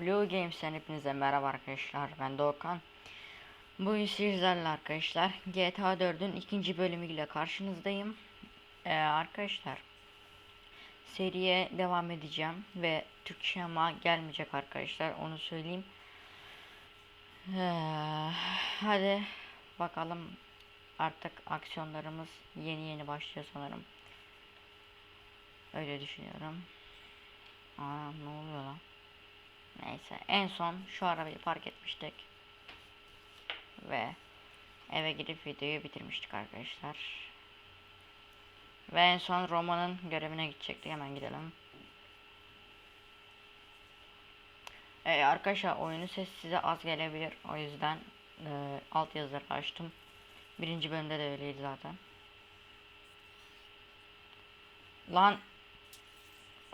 Blue Games'ten hepinize merhaba arkadaşlar. Ben Doğukan. Bugün sizlerle arkadaşlar GTA 4'ün ikinci bölümüyle karşınızdayım. Ee, arkadaşlar seriye devam edeceğim ve Türkçe ama gelmeyecek arkadaşlar onu söyleyeyim. Ee, hadi bakalım artık aksiyonlarımız yeni yeni başlıyor sanırım. Öyle düşünüyorum. Aa ne oluyor lan? Neyse en son şu arabayı park etmiştik. Ve eve gidip videoyu bitirmiştik arkadaşlar. Ve en son Roma'nın görevine gidecektik. Hemen gidelim. Ee, arkadaşlar oyunun sesi size az gelebilir. O yüzden e, alt yazıları açtım. Birinci bölümde de öyleydi zaten. Lan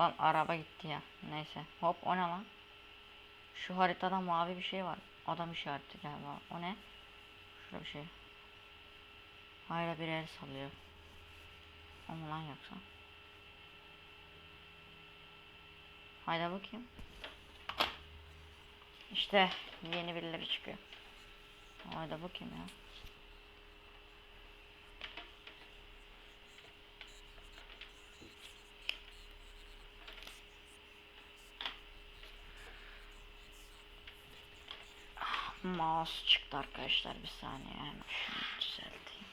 Lan araba gitti ya. Neyse. Hop o ne lan? Şu haritada mavi bir şey var. Adam işareti galiba. O ne? Şurada bir şey. Hayra bir el sallıyor. O mu lan yoksa? Hayda bakayım. İşte yeni birileri çıkıyor. Hayda bakayım ya. Mouse çıktı arkadaşlar bir saniye hemen şunu düzelteyim.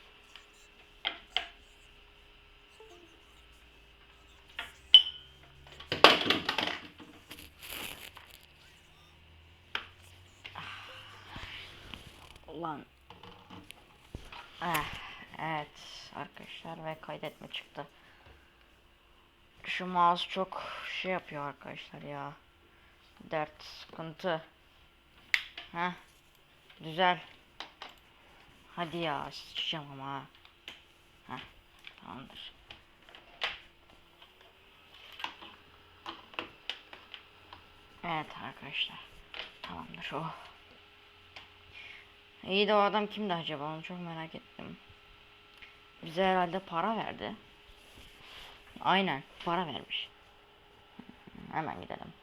Ulan. Eh, evet arkadaşlar ve kaydetme çıktı. Şu mouse çok şey yapıyor arkadaşlar ya. Dert, sıkıntı. Heh. Güzel. Hadi ya sıçacağım ama. Heh. Tamamdır. Evet arkadaşlar. Tamamdır o. İyi de o adam kimdi acaba onu çok merak ettim. Bize herhalde para verdi. Aynen para vermiş. Hemen gidelim.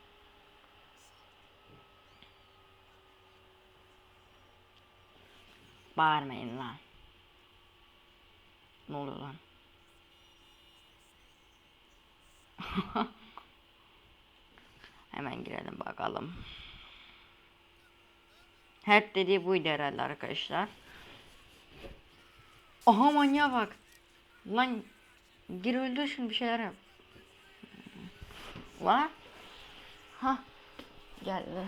Bağırmayın lan. Ne oluyor lan? Hemen girelim bakalım. Hep dediği buydu herhalde arkadaşlar. Aha manyağa bak. Lan gir öldür şunu bir şeyler yap. Lan. Ha. Geldi.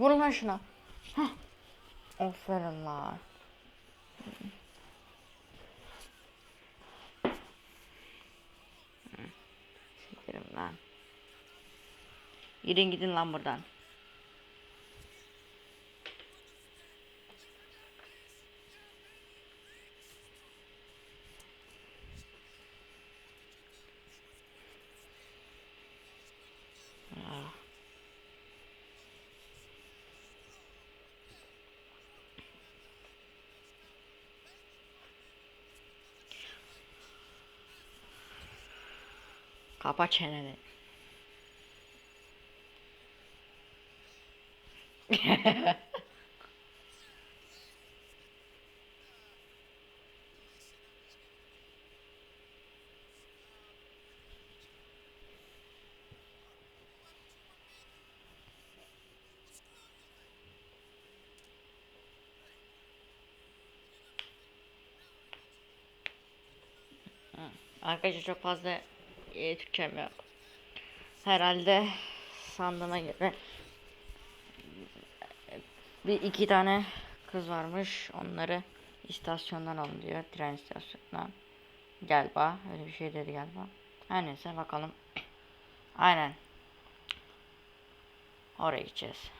Vur lan şuna. Hah. Aferin lan. Sikerim lan. Gidin gidin lan buradan. Kapa çeneni. Arkadaşlar çok fazla e, Türkçem yok. Herhalde sandığıma göre bir iki tane kız varmış. Onları istasyondan alın diyor. Tren istasyonundan. Galiba. Öyle bir şey dedi galiba. Her neyse bakalım. Aynen. Oraya gideceğiz.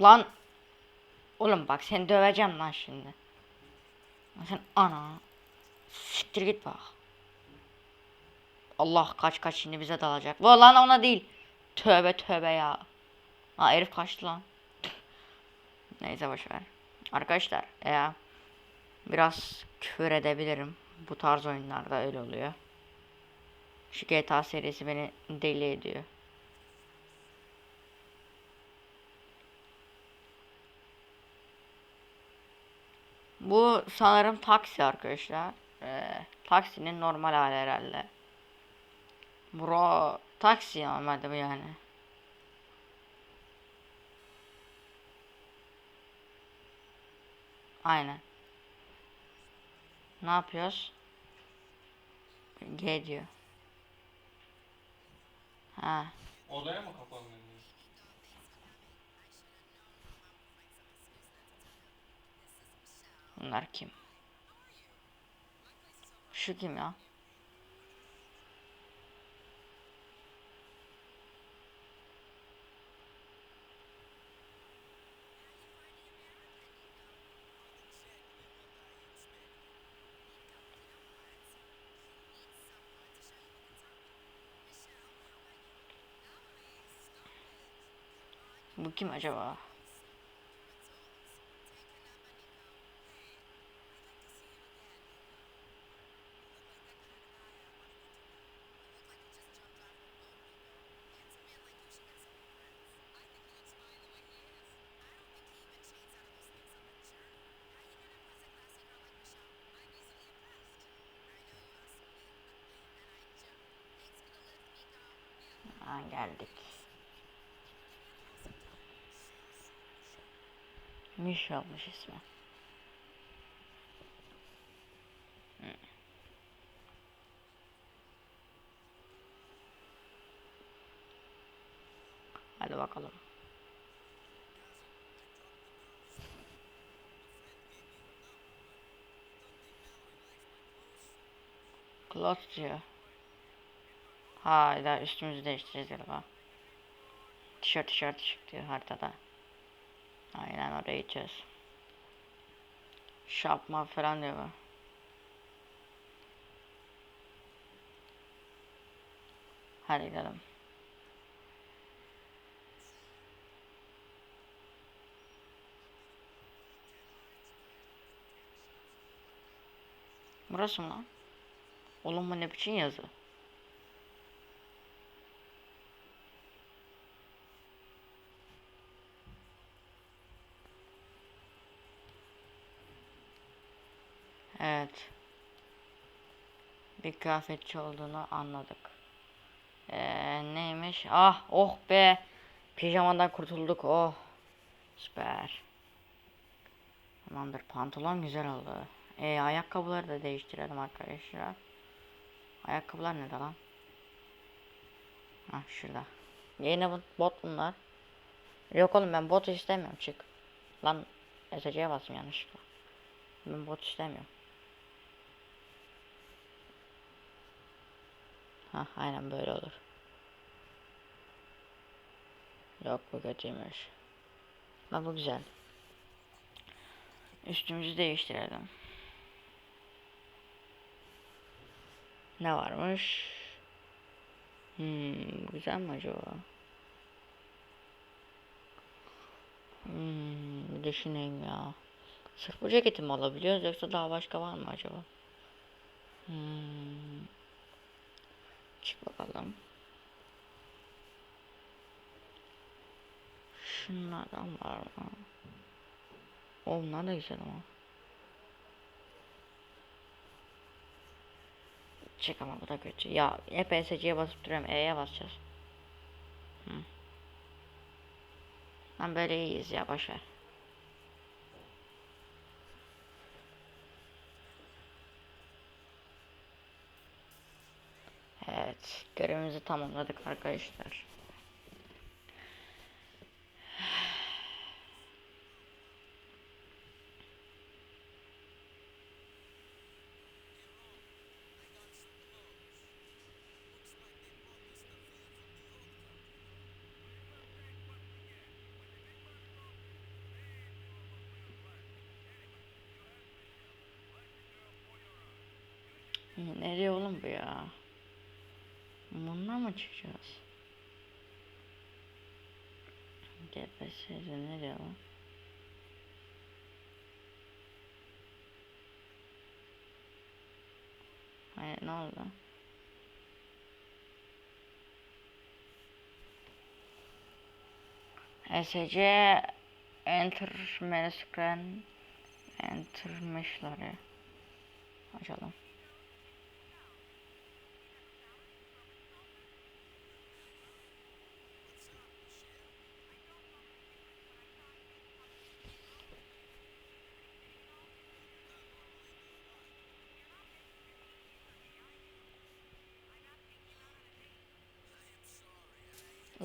Lan. Oğlum bak seni döveceğim lan şimdi. Sen ana. Siktir git bak. Allah kaç kaç şimdi bize dalacak. Bu lan ona değil. Tövbe tövbe ya. Ha herif kaçtı lan. Neyse boşver. Arkadaşlar ya biraz küfür edebilirim. Bu tarz oyunlarda öyle oluyor. Şu GTA serisi beni deli ediyor. Bu sanırım taksi arkadaşlar. Ee, taksinin normal hali herhalde. Bro taksi normalde bu yani. Aynen. Ne yapıyoruz? G diyor. Ha. Odaya mı kapandın? diye? Bunlar kim? Şu kim ya? Bu kim acaba? Geldik. Miş olmuş ismi. Hı. Hadi bakalım. Close diyor. Hayda üstümüzü değiştireceğiz galiba. Tişört tişört çıktı haritada. Aynen oraya gideceğiz. Şapma falan diyor. Hadi gidelim. Burası mı lan? Oğlum bu ne biçim yazı? Evet. Bir kıyafetçi olduğunu anladık. Ee, neymiş? Ah oh be. Pijamadan kurtulduk. Oh. Süper. Tamamdır. Pantolon güzel oldu. Ee, ayakkabıları da değiştirelim arkadaşlar. Ayakkabılar nerede lan? Ha şurada. Yine bot bunlar. Yok oğlum ben bot istemiyorum çık. Lan SC'ye bastım yanlışlıkla. Ben bot istemiyorum. Ha aynen böyle olur. Yok bu kötüymüş. Bak bu güzel. Üstümüzü değiştirelim. Ne varmış? Hmm, güzel mi acaba? Hmm, düşüneyim ya. Sırf bu ceketi mi alabiliyoruz yoksa daha başka var mı acaba? Hmm. Çık bakalım. Şunlardan var mı? Onlar da güzel ama. Çık ama bu da kötü. Ya hep ESC'ye basıp duruyorum. E'ye basacağız. Hı. Lan böyle iyiyiz ya boşver. Evet, görevimizi tamamladık arkadaşlar. Nereye oğlum bu ya? Bununla mı çıkacağız? GPS'de nereye var? Hayır ne oldu? SC Enter Meliscran Enter Meşleri Açalım.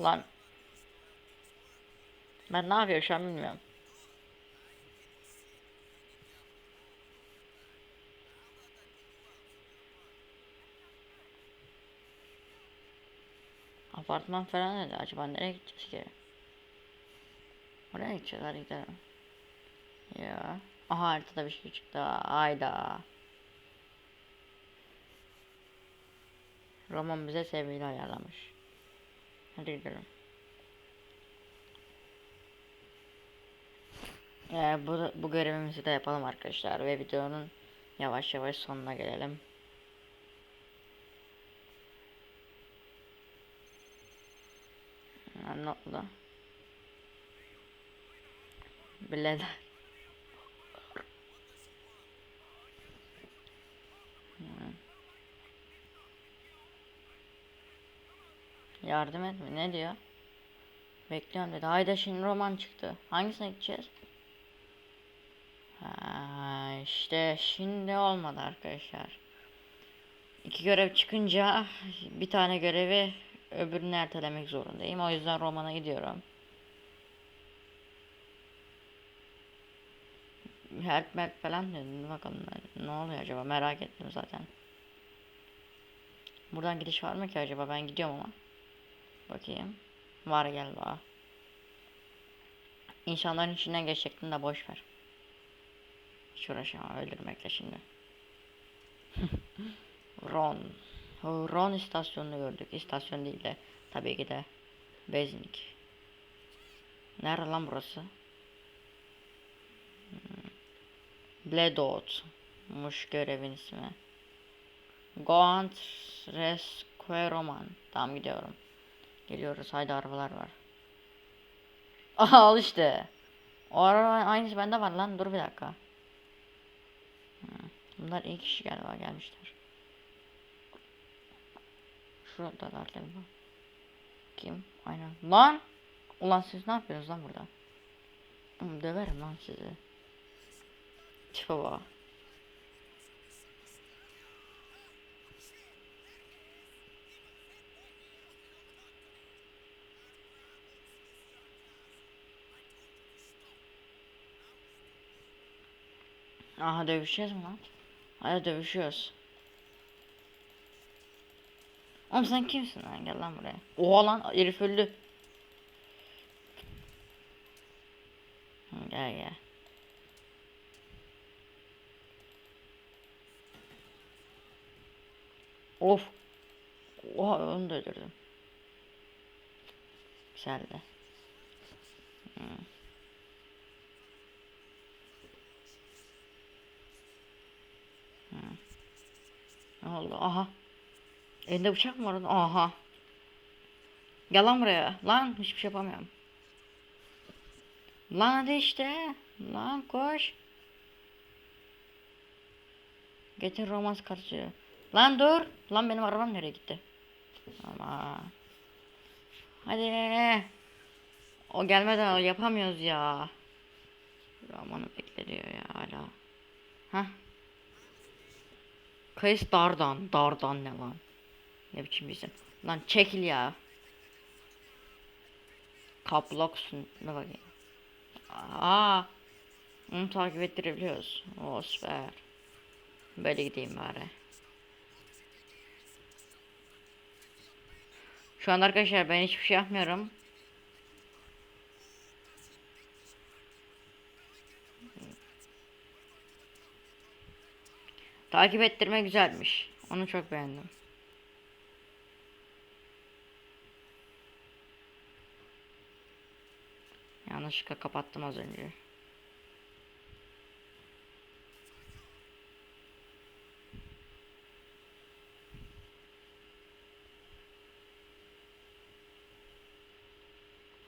Lan. Ben ne yapıyorum şu an bilmiyorum. Apartman falan dedi. Acaba nereye gideceğiz ki? Oraya gideceğiz hadi gidelim. Ya. Aha haritada bir şey çıktı. Ayda. Roman bize sevgili ayarlamış. Hadi gidelim. Ee, bu, bu görevimizi de yapalım arkadaşlar ve videonun yavaş yavaş sonuna gelelim. Ha, Ne Yardım et mi? Ne diyor? Bekliyorum dedi. Hayda şimdi roman çıktı. Hangisine gideceğiz? Ha, işte şimdi olmadı arkadaşlar. İki görev çıkınca bir tane görevi öbürünü ertelemek zorundayım. O yüzden romana gidiyorum. Help help falan dedim. Bakalım ne- oluyor acaba merak ettim zaten. Buradan gidiş var mı ki acaba? Ben gidiyorum ama. Bakayım. Var bana. İnsanların içinden geçecektin de boş ver. Hiç uğraşamam öldürmekle şimdi. Ron. Ron istasyonunu gördük. İstasyon değil de tabii ki de Beznik. Nerede lan burası? Hmm. Bledot. Muş görevin ismi. Goant Resqueroman. Tamam gidiyorum. Geliyoruz. Haydi arabalar var. Aha al işte. O araba aynısı bende var lan. Dur bir dakika. Hmm, Bunlar iyi kişi galiba gelmişler. Şuradalar galiba. Kim? Aynen. Lan! Ulan siz ne yapıyorsunuz lan burada? Oğlum döverim lan sizi. Tipe bak. Aha dövüşeceğiz mi lan? Hadi dövüşüyoruz. Oğlum sen kimsin lan? Gel lan buraya. Oha lan herif öldü. Gel gel. Of. Oha onu da öldürdüm. Güzeldi. Hı. Oldu? Aha. Elinde bıçak mı var? Aha. Gel lan buraya. Lan hiçbir şey yapamıyorum. Lan hadi işte. Lan koş. Getir romans kartı. Lan dur. Lan benim arabam nereye gitti? Ama. Hadi. O gelmeden yapamıyoruz ya. Romanı bekleniyor ya hala. Hah. Kayıs dardan. Dardan ne lan? Ne biçim isim? Lan çekil ya. Kaploksun. Ne bakayım. Aa. Onu takip ettirebiliyoruz. O süper. Böyle gideyim bari. Şu an arkadaşlar ben hiçbir şey yapmıyorum. Takip ettirme güzelmiş. Onu çok beğendim. Yanlışlıkla kapattım az önce.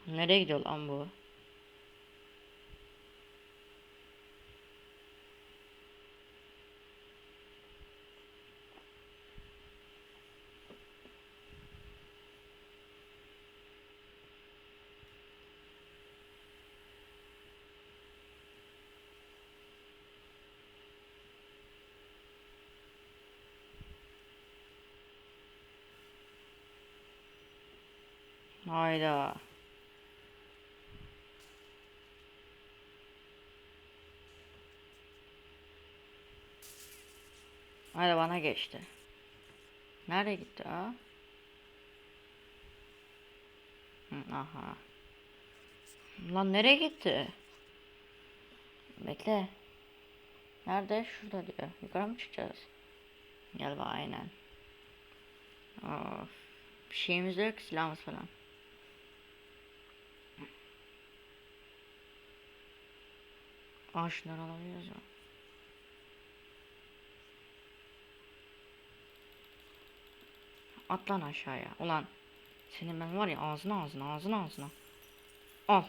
Nereye gidiyor lan bu? Hayda. Hayda bana geçti. Nereye gitti? Hı, Aha. Lan nereye gitti? Bekle. Nerede? Şurada diyor. Yukarı mı çıkacağız? Gel bak aynen. Of. Bir şeyimiz yok silahımız falan. Şunları alabiliyoruz mu? At lan aşağıya. Ulan. Senin ben var ya ağzına ağzına ağzına ağzına. Al.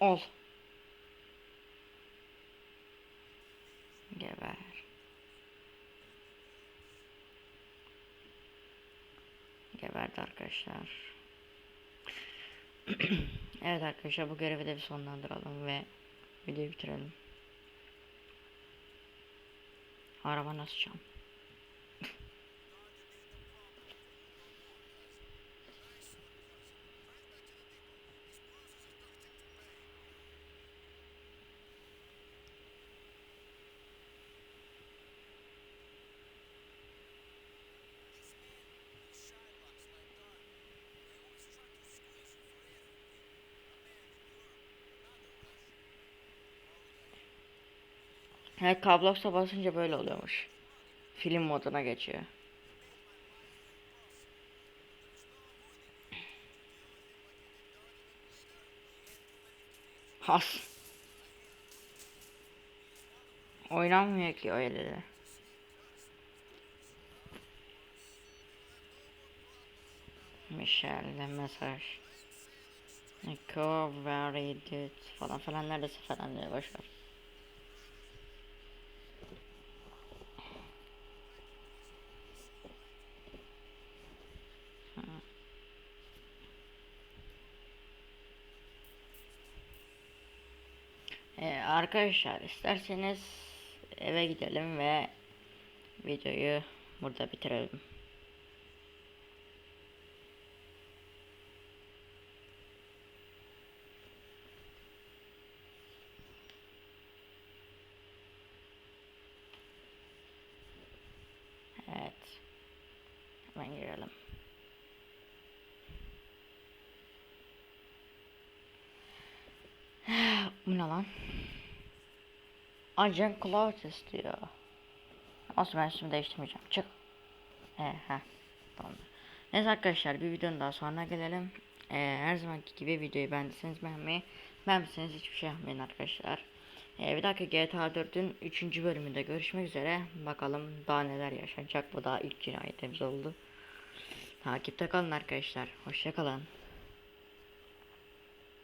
Al. Geber. Geberdi arkadaşlar. evet arkadaşlar bu görevi de bir sonlandıralım ve videoyu bitirelim. Araba nasıl çam? Evet kablosa basınca böyle oluyormuş. Film moduna geçiyor. Has. Oynanmıyor ki öyle de. Michelle'de mesaj. Nico very good falan falan neredeyse falan diye boşver. Ee, arkadaşlar isterseniz eve gidelim ve videoyu burada bitirelim. Evet. Hemen girelim. Bu ne lan? Agent Cloud istiyor. Olsun ben üstümü değiştirmeyeceğim. Çık. He he. Tamam. Neyse arkadaşlar bir videonun daha sonuna gelelim. Ee, her zamanki gibi videoyu beğendiyseniz beğenmeyi, beğenmezseniz hiçbir şey yapmayın arkadaşlar. Ee, bir dahaki GTA 4'ün 3. bölümünde görüşmek üzere. Bakalım daha neler yaşanacak. Bu daha ilk cinayetimiz oldu. Takipte kalın arkadaşlar. Hoşçakalın.